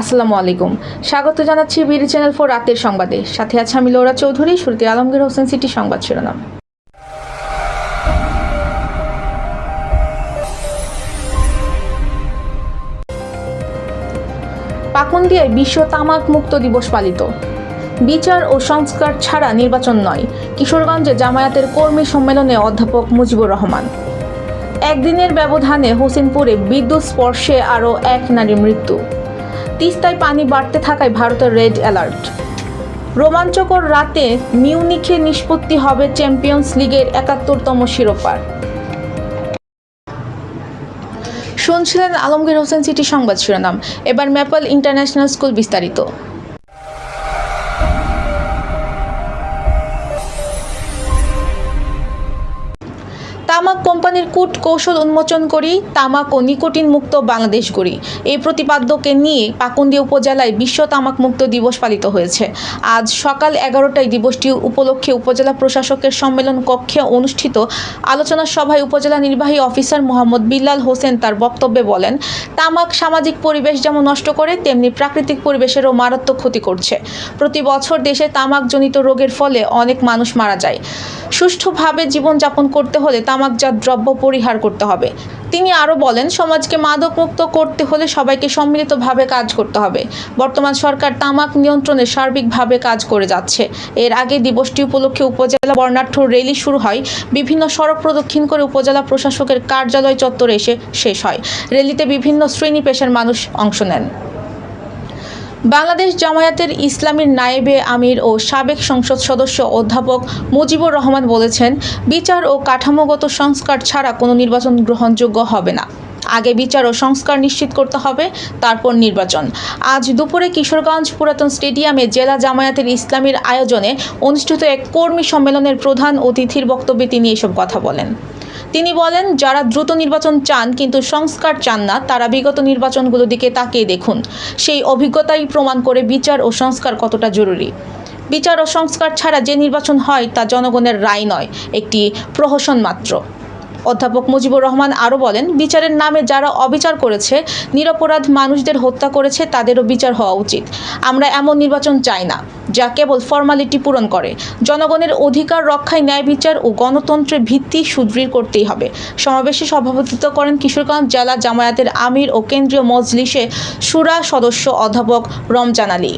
আসসালামু আলাইকুম। স্বাগত জানাচ্ছি বিডি চ্যানেল ফোর রাতের সংবাদে। সাথে আছে আমি লোরা চৌধুরী শুরুতে আলমগীর হোসেন, সিটি সংবাদ শিরোনাম। পাকুন্দিয়ায় বিশ্ব তামাক মুক্ত দিবস পালিত। বিচার ও সংস্কার ছাড়া নির্বাচন নয়, কিশোরগঞ্জে জামায়াতের কর্মী সম্মেলনে অধ্যাপক মুজিবুর রহমান। একদিনের ব্যবধানে হোসেনপুরে বিদ্যুৎ স্পর্শে আরও এক নারীর মৃত্যু। তিস্তায় পানি বাড়তে থাকায় ভারতের রেড অ্যালার্ট। রোমাঞ্চকর রাতে মিউনিখে নিষ্পত্তি হবে চ্যাম্পিয়ন্স লিগের একাত্তরতম শিরোপার। শুনছিলেন আলমগীর হোসেন সিটি সংবাদ শিরোনাম। এবার ম্যাপল ইন্টারন্যাশনাল স্কুল বিস্তারিত। তামাক কোম্পানির কূট কৌশল উন্মোচন করি, তামাক ও নিকোটিন মুক্ত বাংলাদেশ গড়ি। এই প্রতিপাদ্যকে নিয়ে পাকুন্দি উপজেলায় বিশ্ব তামাক মুক্ত দিবস পালিত হয়েছে। আজ সকাল এগারোটায় দিবসটি উপলক্ষে উপজেলা প্রশাসকের সম্মেলন কক্ষে অনুষ্ঠিত আলোচনা সভায় উপজেলা নির্বাহী অফিসার মোহাম্মদ বিল্লাল হোসেন তার বক্তব্যে বলেন, তামাক সামাজিক পরিবেশ যেমন নষ্ট করে, তেমনি প্রাকৃতিক পরিবেশেরও মারাত্মক ক্ষতি করছে। প্রতি বছর দেশে তামাকজনিত রোগের ফলে অনেক মানুষ মারা যায়। সুষ্ঠুভাবে জীবনযাপন করতে হলে তামাকজাত দ্রব্য পরিহার করতে হবে। তিনি আরও বলেন, সমাজকে মাদকমুক্ত করতে হলে সবাইকে সম্মিলিতভাবে কাজ করতে হবে। বর্তমান সরকার তামাক নিয়ন্ত্রণে সার্বিকভাবে কাজ করে যাচ্ছে। এর আগে দিবসটি উপলক্ষে উপজেলা বর্ণাঢ্য র্যালি শুরু হয়। বিভিন্ন সড়ক প্রদক্ষিণ করে উপজেলা প্রশাসকের কার্যালয় চত্বরে এসে শেষ হয়। র্যালিতে বিভিন্ন শ্রেণি পেশার মানুষ অংশ নেন। বাংলাদেশ জামায়াতের ইসলামীর নায়েবে আমির ও সাবেক সংসদ সদস্য অধ্যাপক মুজিবুর রহমান বলেছেন, বিচার ও কাঠামোগত সংস্কার ছাড়া কোনো নির্বাচন গ্রহণযোগ্য হবে না। আগে বিচার ও সংস্কার নিশ্চিত করতে হবে, তারপর নির্বাচন। আজ দুপুরে কিশোরগঞ্জ পুরাতন স্টেডিয়ামে জেলা জামায়াতের ইসলামীর আয়োজনে অনুষ্ঠিত এক কর্মী সম্মেলনের প্রধান অতিথির বক্তব্যে তিনি এসব কথা বলেন। তিনি বলেন, যারা দ্রুত নির্বাচন চান কিন্তু সংস্কার চান না, তারা বিগত নির্বাচনগুলোর দিকে তাকিয়ে দেখুন। সেই অভিজ্ঞতাই প্রমাণ করে বিচার ও সংস্কার কতটা জরুরি। বিচার ও সংস্কার ছাড়া যে নির্বাচন হয় তা জনগণের রায় নয়, একটি প্রহসন মাত্র। অধ্যাপক মুজিবুর রহমান আরও বলেন, বিচারের নামে যারা অবিচার করেছে, নিরপরাধ মানুষদের হত্যা করেছে, তাদেরও বিচার হওয়া উচিত। আমরা এমন নির্বাচন চাই না, যা কেবল ফর্মালিটি পূরণ করে। জনগণের অধিকার রক্ষায় ন্যায় বিচার ও গণতন্ত্রের ভিত্তি সুদৃঢ় করতেই হবে। সমাবেশে সভাপতিত্ব করেন কিশোরগঞ্জ জেলা জামায়াতের আমির ও কেন্দ্রীয় মজলিসে সুরা সদস্য অধ্যাপক রমজান আলী।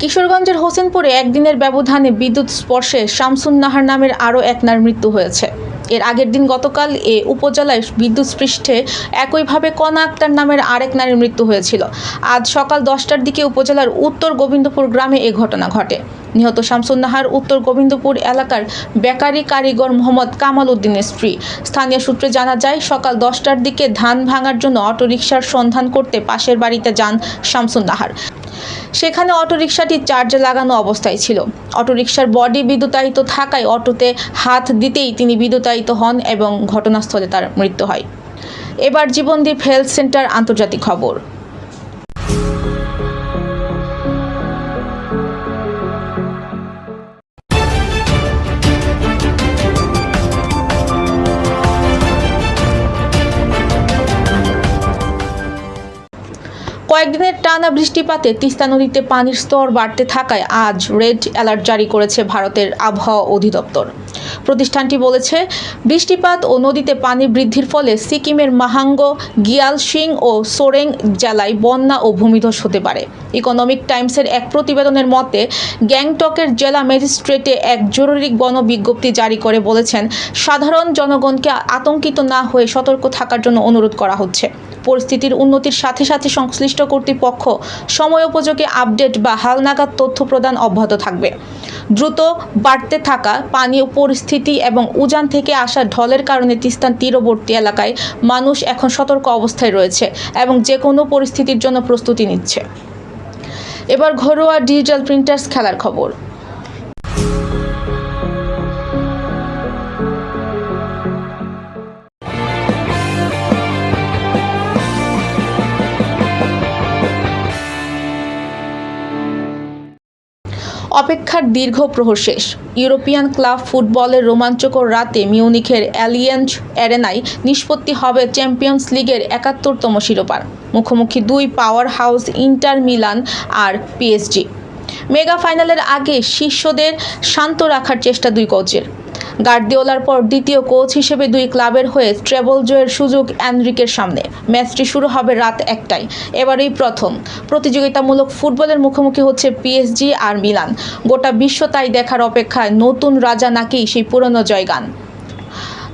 কিশোরগঞ্জের হোসেনপুরে একদিনের ব্যবধানে বিদ্যুৎ স্পর্শে শামসুন নাহার নামের আরও এক নার মৃত্যু হয়েছে। এর আগের দিন গতকাল এ উপজেলায় বিদ্যুৎ স্পৃষ্টে একইভাবে কনা আক্তার নামের আরেক নারীর মৃত্যু হয়েছিল। আজ সকাল দশটার দিকে উপজেলার উত্তর গোবিন্দপুর গ্রামে এ ঘটনা ঘটে। নিহত শামসুন নাহার উত্তর গোবিন্দপুর এলাকার বেকারি কারিগর মোহাম্মদ কামাল উদ্দিনের স্ত্রী। স্থানীয় সূত্রে জানা যায়, সকাল দশটার দিকে ধান ভাঙার জন্য অটোরিকশার সন্ধান করতে পাশের বাড়িতে যান শামসুন নাহার। সেখানে অটোরিকশাটি চার্জে লাগানো অবস্থায় ছিল। অটোরিকশার বডি বিদ্যুতায়িত থাকায় অটোতে হাত দিতেই তিনি বিদ্যুতায়িত হন এবং ঘটনাস্থলে তার মৃত্যু হয়। এবার জীবনদীপ হেলথ সেন্টার আন্তর্জাতিক খবর। কয়েকদিনের টানা বৃষ্টিপাতে তিস্তা নদীতে পানির স্তর বাড়তে থাকায় আজ রেড অ্যালার্ট জারি করেছে ভারতের আবহাওয়া অধিদপ্তর। প্রতিষ্ঠানটি বলেছে, বৃষ্টিপাত ও নদীতে পানি বৃদ্ধির ফলে সিকিমের মাহাঙ্গ গিয়াল সিং ও সোরেং জেলায় বন্যা ও ভূমিধস হতে পারে। ইকোনমিক টাইমসের এক প্রতিবেদনের মতে, গ্যাংটকের জেলা ম্যাজিস্ট্রেটে এক জরুরি গণবিজ্ঞপ্তি জারি করে বলেছেন, সাধারণ জনগণকে আতঙ্কিত না হয়ে সতর্ক থাকার জন্য অনুরোধ করা হচ্ছে। পরিস্থিতির উন্নতির সাথে সাথে সংশ্লিষ্ট কর্তৃপক্ষ সময়োপযোগী আপডেট বা হালনাগাদ তথ্য প্রদান অব্যাহত থাকবে। দ্রুত বাড়তে থাকা পানীয় পরিস্থিতি এবং উজান থেকে আসা ঢলের কারণে তিস্তান তীরবর্তী এলাকায় মানুষ এখন সতর্ক অবস্থায় রয়েছে এবং যে কোনো পরিস্থিতির জন্য প্রস্তুতি নিচ্ছে। এবার ঘরোয়া ডিজিটাল প্রিন্টার্স খেলার খবর। অপেক্ষার দীর্ঘ প্রহর শেষ ইউরোপিয়ান ক্লাব ফুটবলের রোমাঞ্চকর রাতে মিউনিখের অ্যালিয়েন্স অ্যারেনায় নিষ্পত্তি হবে চ্যাম্পিয়ন্স লিগের একাত্তরতম শিরোপার। মুখোমুখি দুই পাওয়ার হাউস ইন্টার মিলান আর পিএসজি। মেগা ফাইনালের আগে শিষ্যদের শান্ত রাখার চেষ্টা দুই কোচের। গার্দিওলার পর দ্বিতীয় কোচ হিসেবে দুই ক্লাবের হয়ে ট্রেবল জয়ের সুযোগ অ্যানরিকের সামনে। ম্যাচটি শুরু হবে রাত একটায়। এবারেই প্রথম। প্রতিযোগিতামূলক ফুটবলের মুখোমুখি হচ্ছে পিএসজি আর মিলান। গোটা বিশ্ব তাই দেখার অপেক্ষায় নতুন রাজা নাকি সেই পুরনো জয়গান।